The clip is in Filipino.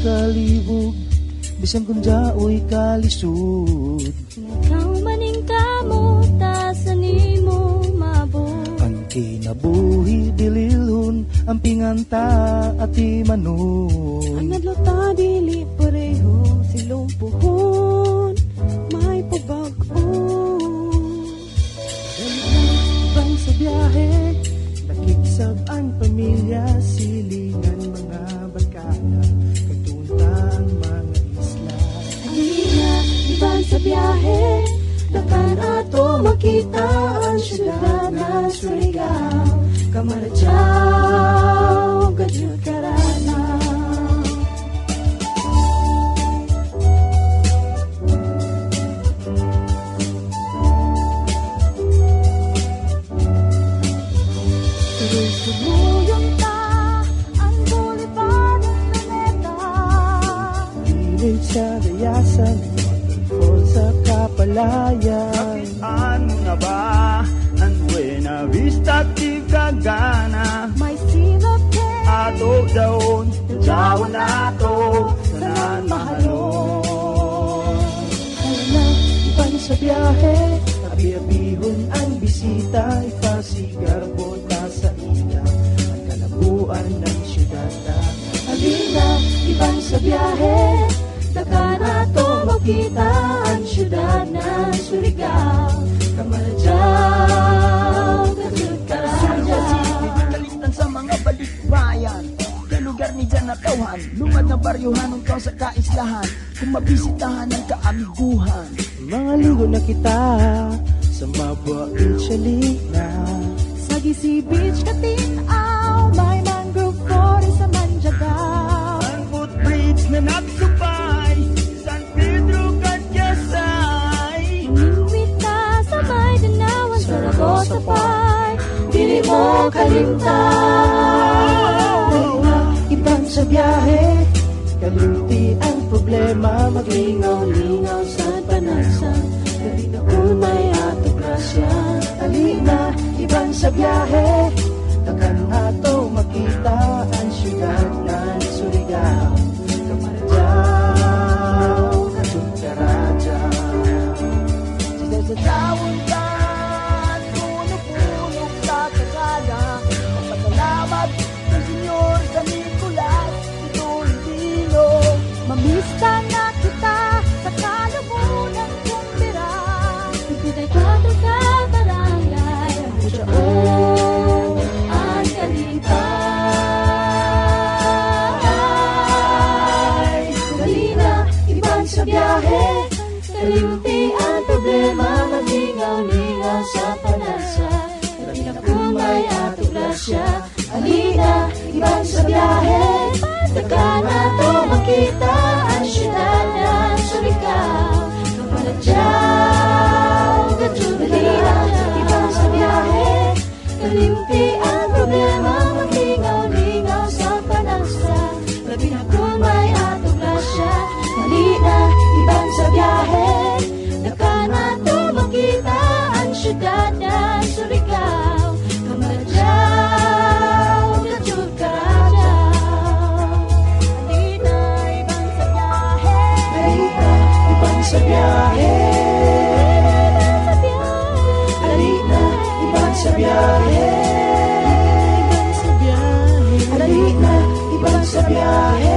palibog Bisan kung jaoy kalisod. Ikaw maning kamo, sa nimo mabot. Ang kinabuhi dililhon Ang pinganta at imanon. Ang nadlota dili pareho silong puhon may pabag-on. Ibang sa biyahe Nakiksab ang pamilya Silingan biyahe. Dakan ato makita ang syudad na Surigao. Kamarajao. Tuloy sumuyong ta, ang bulipad ng planeta. Pilit sa kapalayan An nga ba ang Buena Vista Tigagana May silot din Ato daon Jawan ato Sanan mahalon? Hala, iban sa biyahe Abi-abihon ang bisita Ipasigar bota sa ila Ang kalabuan ng syudad na. Halina, iban sa biyahe Dakan makita ang syudad ng Surigao Kamarajao, Gadyod Surya City Karaja Kalitan sa mga balikbayan. Sa lugar ni Jan Natauhan Lumad na baryuhan Ungkaw sa kaislahan. Kung mabisitahan ang kaamiguhan. Mga ligo na kita Sa Mabwa Beach Alina Sa Gisi Beach, Katinaw Dili mo kalimtan Iban sa biyahe Kalimti ang problema. Maglingaw-lingaw sa panansan Dali na unay ato grasya Alina, iban sa biyahe Takan ato makita Mamista na kita sa kalamunan kong tira Ipinay kato sa barangay. Ang Pujaon, ang kalintay Dali na, iban sa biyahe. Kalimuti ang problema Malingaw-lingaw sa panasa. Dali na kumay ato grasya. Alina, iban sa biyahe sa biyahe Alina, iban sa biyahe Ibang sa biyahe Alina, iban sa biyahe